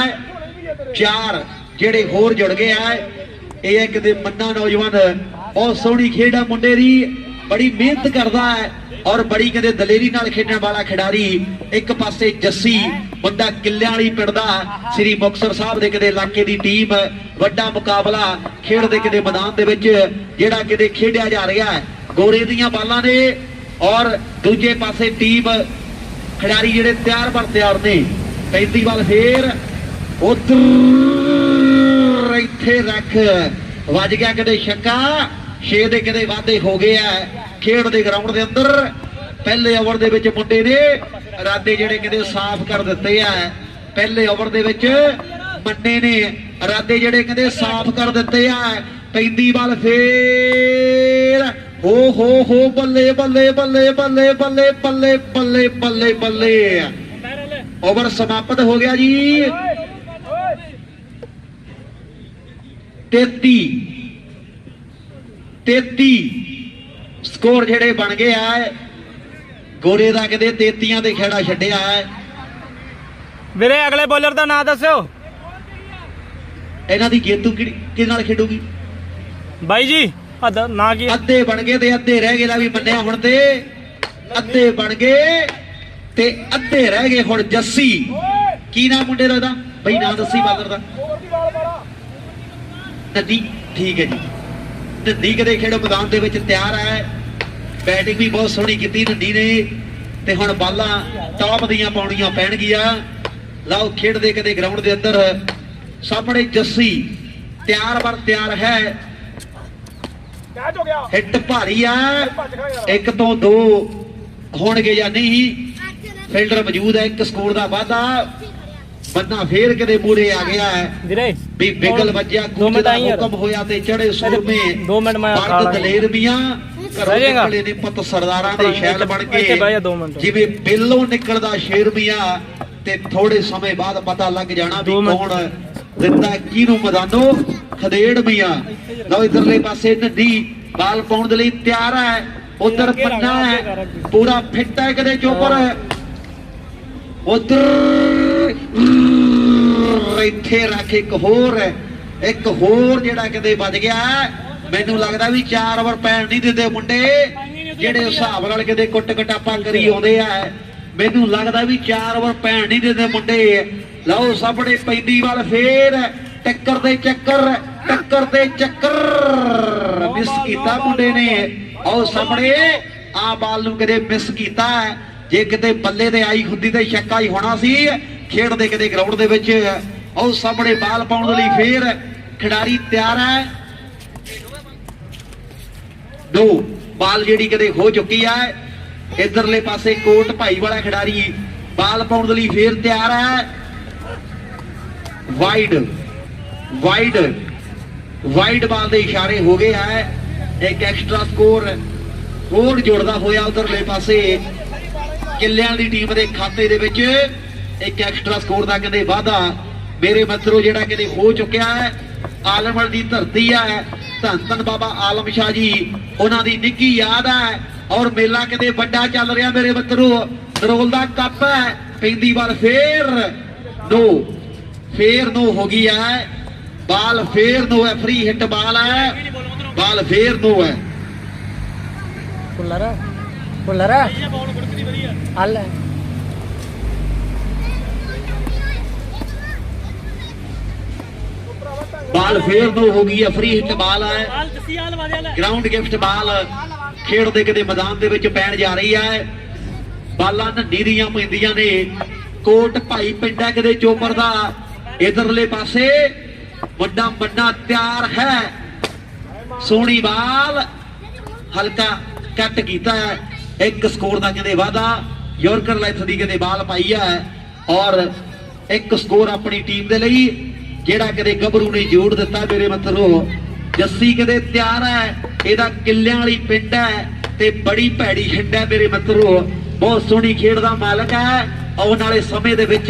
ਚਾਰ ਜਿਹੜੇ ਹੋਰ ਜੁੜ ਗਏ ਆ। ਇਹ ਹੈ ਕਿਤੇ ਮੰਨਾ ਨੌਜਵਾਨ, ਬਹੁਤ ਸੋਹਣੀ ਖੇਡ ਆ ਮੁੰਡੇ ਦੀ। ਬੜੀ ਮਿਹਨਤ ਕਰਦਾ ਹੈ ਔਰ ਬੜੀ ਕਿਤੇ ਦਲੇਰੀ ਨਾਲ ਖੇਡਣ ਵਾਲਾ ਖਿਡਾਰੀ। ਇੱਕ ਪਾਸੇ ਜੱਸੀ ਬੰਦਾ ਕਿੱਲਿਆਂ ਵਾਲੀ ਪਿੰਡ ਦਾ, ਸ੍ਰੀ ਮੁਕਤਸਰ ਸਾਹਿਬ ਦੇ ਕਿਤੇ ਇਲਾਕੇ ਦੀ ਟੀਮ। ਵੱਡਾ ਮੁਕਾਬਲਾ ਖੇਡ ਦੇ ਕਿਤੇ ਮੈਦਾਨ ਦੇ ਵਿੱਚ, ਜਿਹੜਾ ਕਿਤੇ ਖੇਡਿਆ ਜਾ ਰਿਹਾ ਹੈ। ਗੋਰੇ ਦੀਆਂ ਬਾਲਾਂ ਨੇ ਔਰ ਦੂਜੇ ਪਾਸੇ ਟੀਮ ਖਿਡਾਰੀ ਜਿਹੜੇ ਤਿਆਰ ਬਰ ਤਿਆਰ ਨੇ ਪੈਂਦੀ ਵੱਲ ਫੇਰ ਉਧਰ ਇੱਥੇ ਰੱਖ। ਵੱਜ ਗਿਆ ਕਿਤੇ ਛੱਕਾ, ਛੇ ਦੇ ਕਿਤੇ ਵਾਧੇ ਹੋ ਗਏ ਆ। ਖੇਡ ਦੇ ਗਰਾਊਂਡ ਦੇ ਅੰਦਰ ਪਹਿਲੇ ਓਵਰ ਦੇ ਵਿੱਚ ਮੁੰਡੇ ਨੇ ਇਰਾਦੇ ਜਿਹੜੇ ਕਿਤੇ ਸਾਫ਼ ਕਰ ਦਿੱਤੇ ਆ। ਪਹਿਲੇ ਓਵਰ ਦੇ ਵਿੱਚ ਮੰਨੇ ਨੇ ਇਰਾਦੇ ਜਿਹੜੇ ਕਹਿੰਦੇ ਸਾਫ਼ ਕਰ ਦਿੱਤੇ ਆ। ਪੈਂਦੀ ਵੱਲ ਫੇਰ ਹੋ ਹੋ ਹੋ ਬੱਲੇ ਬੱਲੇ ਬੱਲੇ ਬੱਲੇ ਬੱਲੇ ਬੱਲੇ ਬੱਲੇ ਬੱਲੇ ਬੱਲੇ। ਓਵਰ ਸਮਾਪਤ ਹੋ ਗਿਆ ਜੀ। 33 33 ਸਕੋਰ ਜਿਹੜੇ ਬਣ ਗਏ ਆ ਗੋਰੇ ਦਾ ਕਿਤੇ 33 ਤੇ ਖੇੜਾ ਛੱਡਿਆ ਹੈ। ਵੀਰੇ ਅਗਲੇ ਬੋਲਰ ਦਾ ਨਾਂ ਦੱਸਿਓ। ਇਹਨਾਂ ਦੀ ਜੇਤੂ ਕਿਹੜੀ ਕਿਹਦੇ ਨਾਲ ਖੇਡੂਗੀ? ਬਾਈ ਜੀ। ਅਦ ਨਾਂ ਕੀ ਅੱਧੇ ਬਣ ਗਏ ਤੇ ਅੱਧੇ ਰਹਿ ਗਏ ਦਾ ਵੀ ਮੰਨਿਆ ਹੁਣ ਤੇ। ਅੱਧੇ ਬਣ ਗਏ ਤੇ ਅੱਧੇ ਰਹਿ ਗਏ ਹੁਣ ਜੱਸੀ। ਕੀ ਨਾਮ ਮੁੰਡੇ ਦਾ ਉਹਦਾ ਬਈ ਨਾਂ ਦੱਸੀ ਬਾਦਰ ਦਾ। ਨਦੀ, ਠੀਕ ਹੈ ਜੀ। ਨਦੀ ਕਦੇ ਖੇਡ ਮੈਦਾਨ ਦੇ ਵਿੱਚ ਤਿਆਰ ਹੈ। ਬੈਟਿੰਗ ਵੀ ਬਹੁਤ ਸੋਹਣੀ ਕੀਤੀ ਨਦੀ ਨੇ। ਤੇ ਹੁਣ ਬਾਲਾਂ ਟੌਪ ਦੀਆਂ ਪਾਉਣੀਆਂ ਪੈਣਗੀਆਂ। ਲਓ, ਖੇਡਦੇ ਕਦੇ ਗਰਾਊਂਡ ਦੇ ਅੰਦਰ। ਸਾਹਮਣੇ ਜੱਸੀ। ਤਿਆਰ ਬਰ ਤਿਆਰ ਹੈ। ਹਿੱਟ ਭਾਰੀ ਆ ਇੱਕ ਤੋਂ ਦੋ ਹੋਣਗੇ ਜਾਂ ਨਹੀਂ ਫੀਲਡਰ ਮੌਜੂਦ ਹੈ ਇੱਕ ਸਕੋਰ ਦਾ ਵਾਧਾ ਬੰਦਾ ਫੇਰ ਕਿਤੇ ਮੂਰੇ ਆ ਗਿਆ ਹੈ ਵੀਰੇ ਵੀ ਬਿਗਲ ਵੱਜਿਆ ਮਿੰਟ ਦਾ। ਹੁਕਮ ਹੋਇਆ ਤੇ ਚੜੇ ਸੂਰਮੇ ਦੋ ਮਿੰਟ ਮੈਂ ਖਾ ਮਰਦ ਲਾਂ। ਦਲੇਰ ਮੀਆਂ। ਨਿਕਲੇ ਨੇ ਪੁੱਤ ਸਰਦਾਰਾਂ ਦੇ ਸ਼ੈਲ ਬਣ ਕੇ। ਜਿਵੇਂ ਬਿੱਲੋਂ ਨਿਕਲਦਾ ਸ਼ੇਰ ਮੀਆਂ ਤੇ ਥੋੜੇ ਸਮੇਂ ਬਾਅਦ ਪਤਾ ਲੱਗ ਜਾਣਾ ਵੀ। ਕੌਣ ਦਿੱਤਾ ਕਿਹਨੂੰ ਮੈਦਾਨੋਂ ਖਦੇੜ ਮੀਆਂ ਲਓ ਇਧਰਲੇ ਪਾਸੇ ਨਦੀ ਬਾਲ ਪਾਉਣ ਦੇ ਲਈ ਤਿਆਰ ਹੈ। ਉਧਰ ਪੰਨਾ ਹੈ। ਪੂਰਾ ਫਿੱਟ ਹੈ ਕਦੇ ਚੋਪਰ। ਉਧਰ ਇੱਥੇ ਰੱਖ ਇੱਕ ਹੋਰ ਇੱਕ ਹੋਰ ਜਿਹੜਾ ਕਿਤੇ ਵੱਜ ਗਿਆ ਮੈਨੂੰ ਲੱਗਦਾ ਵੀ 4 ਓਵਰ ਪੈਣ ਨਹੀਂ ਦਿੰਦੇ ਮੁੰਡੇ। ਜਿਹੜੇ ਹਿਸਾਬ ਨਾਲ ਕਿਤੇ ਕੁੱਟ ਕਟਾਪਾ ਕਰੀ ਆਉਂਦੇ ਆ। ਮੈਨੂੰ ਲੱਗਦਾ ਵੀ 4 ਓਵਰ ਪੈਣ ਨਹੀਂ ਦਿੰਦੇ ਮੁੰਡੇ। ਲਓ ਸਾਹਮਣੇ ਪੈਂਦੀ ਵੱਲ ਫੇਰ। ਟੱਕਰ ਦੇ ਚੱਕਰ, ਟੱਕਰ ਦੇ ਚੱਕਰ। ਮਿਸ ਕੀਤਾ ਮੁੰਡੇ ਨੇ। ਆਓ ਸਾਹਮਣੇ ਆ ਬਾਲ ਨੂੰ ਕਦੇ ਮਿਸ ਕੀਤਾ ਜੇ ਕਿਤੇ ਬੱਲੇ ਤੇ ਆਈ ਹੁੰਦੀ ਤੇ ਛੱਕਾ ਹੀ ਹੋਣਾ ਸੀ। ਖੇਡ ਕਿਤੇ ਗਰਾਊਂਡ ਦੇ ਵਿੱਚ। ਆਓ ਸਾਹਮਣੇ ਬਾਲ ਪਾਉਣ ਦੇ ਲਈ ਫੇਰ ਖਿਡਾਰੀ ਤਿਆਰ ਹੈ। ਦੋ, ਬਾਲ ਜਿਹੜੀ ਕਦੇ ਹੋ ਚੁੱਕੀ ਹੈ। ਇਧਰਲੇ ਪਾਸੇ ਕੋਟ ਭਾਈ ਵਾਲਾ ਖਿਡਾਰੀ ਬਾਲ ਪਾਉਣ ਦੇ ਲਈ ਫੇਰ ਤਿਆਰ ਹੈ। ਵਾਈਡ ਵਾਈਡ ਵਾਈਡ ਬਾਲ ਦੇ ਇਸ਼ਾਰੇ ਹੋ ਗਏ ਹੈ ਇੱਕ ਐਕਸਟਰਾ ਸਕੋਰ ਹੋਰ ਜੁੜਦਾ ਹੋਇਆ ਉਧਰਲੇ ਪਾਸੇ। ਕਿੱਲਿਆਂ ਦੀ ਟੀਮ ਦੇ ਖਾਤੇ ਦੇ ਵਿੱਚ ਇੱਕ ਐਕਸਟਰਾ ਸਕੋਰ ਦਾ ਕਹਿੰਦੇ ਵਾਧਾ। ਮੇਰੇ ਮਿੱਤਰੋ, ਜਿਹੜਾ ਕਿਤੇ ਹੋ ਚੁੱਕਿਆ ਹੈ ਆਲਮਲ ਦੀ ਧਰਤੀ ਹੈ ਧੰਨ ਧੰਨ ਬਾਬਾ ਆਲਮ ਸ਼ਾਹ ਜੀ, ਉਹਨਾਂ ਦੀ ਨਿੱਕੀ ਯਾਦ ਹੈ ਔਰ ਮੇਲਾ ਕਿਤੇ ਵੱਡਾ ਚੱਲ ਰਿਹਾ ਮੇਰੇ ਮਿੱਤਰੋ। ਨਰੋਲ ਦਾ ਕੱਪ ਹੈ, ਪੈਂਦੀ ਵਾਰ ਫੇਰ ਨੋ ਫੇਰ ਨੋ ਹੋ ਗਈ ਹੈ। ਬਾਲ ਫੇਰ ਨੋ ਹੈ ਫ੍ਰੀ ਹਿੱਟ ਬਾਲ ਹੈ। ਬਾਲ ਫੇਰ ਨੋ ਹੈ। ਪੁੱਲਰ ਪੁੱਲਰ ਹੱਲ ਬਾਲ ਫੇਰ ਨੋ ਹੋ ਗਈ ਹੈ ਫ੍ਰੀ ਹਿੱਟ ਬਾਲ ਹੈ। ਗਰਾਊਂਡ ਗਿਫਟ ਬਾਲ ਖੇਡ ਦੇ ਕਿਤੇ ਮੈਦਾਨ ਦੇ ਵਿੱਚ ਪੈਣ ਜਾ ਰਹੀ ਹੈ। ਬਾਲਾਂ ਨੰਡੀ ਦੀਆਂ ਪੈਂਦੀਆਂ ਨੇ। ਕੋਟ ਭਾਈ ਪਿੰਡਾ ਕਿਤੇ ਚੋਪਰ ਦਾ। ਇਧਰਲੇ ਪਾਸੇ ਵੱਡਾ ਵੱਡਾ ਤਿਆਰ ਹੈ। ਸੋਹਣੀ ਬਾਲ ਹਲਕਾ ਕੱਟ ਕੀਤਾ ਹੈ। ਇੱਕ ਸਕੋਰ ਦਾ ਕਹਿੰਦੇ ਵਾਦਾ ਯੋਰਕਰ ਲੈਥ ਦੀ ਕਹਿੰਦੇ ਬਾਲ ਪਾਈ ਹੈ। ਔਰ ਇੱਕ ਸਕੋਰ ਆਪਣੀ ਟੀਮ ਦੇ ਲਈ, ਜਿਹੜਾ ਕਦੇ ਗੱਭਰੂ ਨੇ ਜੋੜ ਦਿੱਤਾ ਮੇਰੇ ਮੱਥਰੋ। ਜੱਸੀ ਕਦੇ ਤਿਆਰ ਹੈ, ਇਹਦਾ ਕਿੱਲਿਆਂ ਵਾਲੀ ਪਿੰਡ ਹੈ ਤੇ ਬੜੀ ਭੈੜੀ ਹਿੰਡ ਹੈ ਮੇਰੇ ਮੱਥਰੋ। ਬਹੁਤ ਸੋਹਣੀ ਖੇਡ ਦਾ ਮਾਲਕ ਹੈ। ਆਉਣ ਵਾਲੇ ਸਮੇਂ ਦੇ ਵਿੱਚ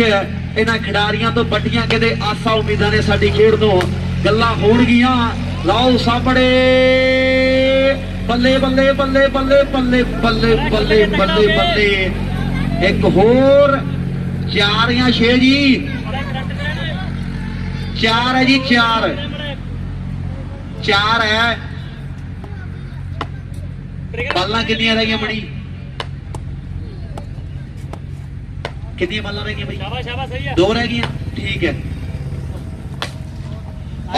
ਇਹਨਾਂ ਖਿਡਾਰੀਆਂ ਤੋਂ ਵੱਡੀਆਂ ਕਿਤੇ ਆਸਾਂ ਉਮੀਦਾਂ ਨੇ ਸਾਡੀ ਖੇਡ ਤੋਂ ਗੱਲਾਂ ਹੋਣਗੀਆਂ। ਲਓ ਸਾਹਮਣੇ। ਬੱਲੇ ਬੱਲੇ ਬੱਲੇ ਬੱਲੇ ਬੱਲੇ ਬੱਲੇ ਬੱਲੇ ਬੱਲੇ ਬੱਲੇ। ਇੱਕ ਹੋਰ। ਚਾਰ ਜਾਂ ਛੇ ਜੀ। ਚਾਰ ਹੈ ਜੀ ਚਾਰ। ਚਾਰ ਹੈ। ਬੱਲਾਂ ਕਿੰਨੀਆਂ ਰਹਿ ਗਈਆਂ ਮਣੀ ਕਿੰਨੀਆਂ ਬੱਲਾਂ ਰਹਿ ਗਈਆਂ ਬਈ? ਸ਼ਾਬਾਸ਼ ਸ਼ਾਬਾਸ਼ ਸਹੀ ਹੈ ਦੋ ਰਹਿ ਗਈਆਂ ਠੀਕ ਹੈ।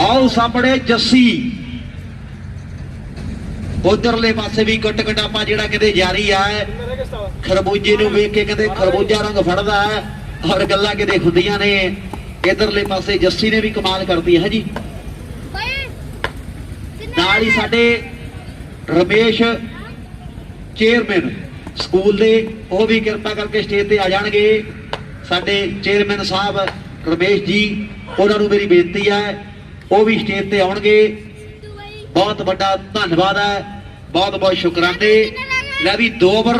ਆਓ ਸਾਹਮਣੇ ਜੱਸੀ। ਉਧਰਲੇ ਪਾਸੇ ਵੀ ਗੁੱਟ ਗਟਾਪਾ ਜਿਹੜਾ ਕਿਤੇ ਜਾਰੀ ਆ। ਖਰਬੂਜੇ ਨੂੰ ਵੇਖ ਕੇ ਕਹਿੰਦੇ ਖਰਬੂਜਾ ਰੰਗ ਫੜਦਾ ਹੈ। ਔਰ ਗੱਲਾਂ ਕਿਤੇ ਹੁੰਦੀਆਂ ਨੇ। ਇਧਰਲੇ ਪਾਸੇ ਜੱਸੀ ਨੇ ਵੀ ਕਮਾਲ ਕਰਦੀ ਹੈ ਜੀ ਨਾਲ ਹੀ ਸਾਡੇ ਰਮੇਸ਼ ਚੇਅਰਮੈਨ। ਸਕੂਲ ਦੇ ਉਹ ਵੀ ਕਿਰਪਾ ਕਰਕੇ ਸਟੇਜ ਤੇ ਆ ਜਾਣਗੇ। ਸਾਡੇ ਚੇਅਰਮੈਨ ਸਾਹਿਬ ਰਮੇਸ਼ ਜੀ ਉਹਨਾਂ ਨੂੰ ਮੇਰੀ ਬੇਨਤੀ ਹੈ ਉਹ ਵੀ ਸਟੇਜ ਤੇ ਆਉਣਗੇ। ਬਹੁਤ ਵੱਡਾ ਧੰਨਵਾਦ ਹੈ। ਬਹੁਤ ਬਹੁਤ ਸ਼ੁਕਰਾਨੇ। ਲੈ ਵੀ 2 ਓਵਰ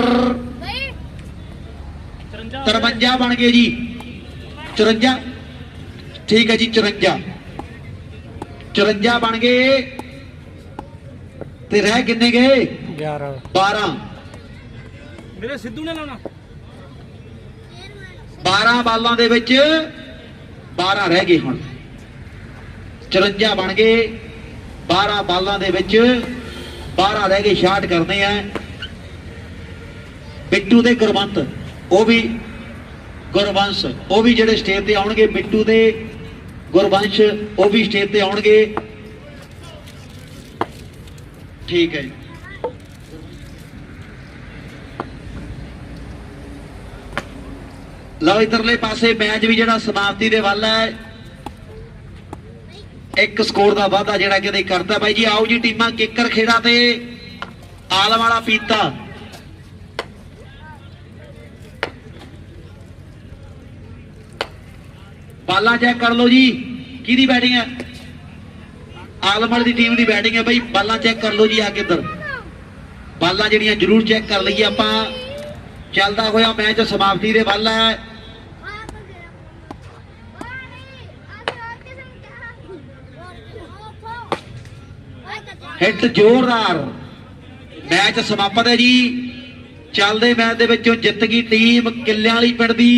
53 ਬਣ ਗਏ ਜੀ। 54 ਠੀਕ ਹੈ ਜੀ 54 54 ਬਣ ਗਏ। ਤੇ ਰਹਿ ਕਿੰਨੇ ਗਏ? 11 12 ਮੇਰੇ ਸਿੱਧੂ ਨੇ ਲਾਉਣਾ। 12 ਬਾਲਾਂ ਦੇ ਵਿੱਚ 12 ਰਹਿ ਗਏ ਹੁਣ। 54 ਬਣ ਗਏ। 12 ਬਾਲਾਂ ਦੇ ਵਿੱਚ 12 ਰਹਿ ਗਏ 66 ਕਰਦੇ ਆ। ਬਿੱਟੂ ਦੇ ਗੁਰਵੰਤ, ਉਹ ਵੀ ਗੁਰਵੰਸ਼, ਉਹ ਵੀ ਜਿਹੜੇ ਸਟੇਜ ਤੇ ਆਉਣਗੇ, ਬਿੱਟੂ ਦੇ ਗੁਰਵੰਸ਼, ਉਹ ਵੀ ਸਟੇਜ ਤੇ ਆਉਣਗੇ। ਠੀਕ ਹੈ ਜੀ। ਲਓ ਇਧਰਲੇ ਪਾਸੇ ਮੈਚ ਵੀ ਜਿਹੜਾ ਸਮਾਪਤੀ ਦੇ ਵੱਲ ਹੈ। ਇੱਕ ਸਕੋਰ ਦਾ ਵਾਧਾ ਜਿਹੜਾ ਕਿਤੇ ਕਰਤਾ ਬਾਈ ਜੀ, ਆਓ ਜੀ ਟੀਮਾਂ ਕਿੱਕਰ ਖੇੜਾ ਤੇ। ਆਲਮ ਵਾਲਾ ਪੀਤਾ। ਬਾਲਾਂ ਚੈੱਕ ਕਰ ਲਓ ਜੀ, ਕਿਹਦੀ ਬੈਟਿੰਗ ਹੈ? ਆਲਮ ਵਾਲੀ ਦੀ ਟੀਮ ਦੀ ਬੈਟਿੰਗ ਹੈ ਬਾਈ, ਬਾਲਾਂ ਚੈੱਕ ਕਰ ਲਓ ਜੀ ਆ ਕੇ ਇੱਧਰ। ਬਾਲਾਂ ਜਿਹੜੀਆਂ ਜ਼ਰੂਰ ਚੈੱਕ ਕਰ ਲਈਏ ਆਪਾਂ। ਚੱਲਦਾ ਹੋਇਆ ਮੈਚ ਸਮਾਪਤੀ ਦੇ ਵੱਲ ਹੈ। ਹਿੱਟ ਜ਼ੋਰਦਾਰ ਮੈਚ ਸਮਾਪਤ ਹੈ ਜੀ। ਚੱਲਦੇ ਮੈਚ ਦੇ ਵਿੱਚੋਂ ਜਿੱਤ ਗਈ ਟੀਮ ਕਿੱਲਿਆਂ ਵਾਲੀ ਪਿੰਡ ਦੀ।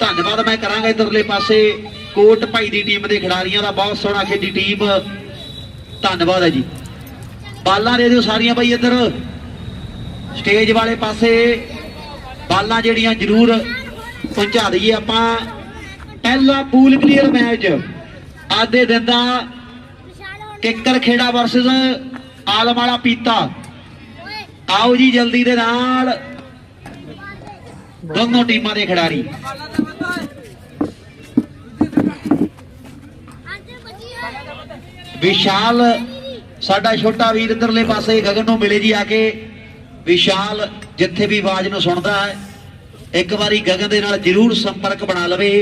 ਧੰਨਵਾਦ ਮੈਂ ਕਰਾਂਗਾ ਇਧਰਲੇ ਪਾਸੇ। ਕੋਟ ਭਾਈ ਦੀ ਟੀਮ ਦੇ ਖਿਡਾਰੀਆਂ ਦਾ ਬਹੁਤ ਸੋਹਣਾ ਖੇਡੀ ਟੀਮ। ਧੰਨਵਾਦ ਹੈ ਜੀ। ਬਾਲਾਂ ਦੇ ਦਿਓ ਸਾਰੀਆਂ ਬਾਈ ਇੱਧਰ। ਸਟੇਜ ਵਾਲੇ ਪਾਸੇ ਬਾਲਾਂ ਜਿਹੜੀਆਂ ਜ਼ਰੂਰ ਪਹੁੰਚਾ ਦਈਏ ਆਪਾਂ। ਪਹਿਲਾ ਪੂਲ ਕਲੀਅਰ ਮੈਚ ਅੱਜ ਦੇ ਦਿਨ ਦਾ ਕਿੱਕਰ ਖੇੜਾ ਵਰਸਸ ਆਲਮ ਵਾਲਾ ਪੀਤਾ। ਆਓ ਜੀ ਜਲਦੀ ਦੇ ਨਾਲ। ਦੋਨੋਂ ਟੀਮਾਂ ਦੇ ਖਿਡਾਰੀ। ਵਿਸ਼ਾਲ, ਸਾਡਾ ਛੋਟਾ ਵੀਰ ਇਧਰਲੇ ਪਾਸੇ ਗਗਨ ਨੂੰ ਮਿਲੇ ਜੀ ਆ ਕੇ। ਵਿਸ਼ਾਲ ਜਿੱਥੇ ਵੀ ਆਵਾਜ਼ ਨੂੰ ਸੁਣਦਾ ਹੈ, ਇੱਕ ਵਾਰੀ ਗਗਨ ਦੇ ਨਾਲ ਜ਼ਰੂਰ ਸੰਪਰਕ ਬਣਾ ਲਵੇ।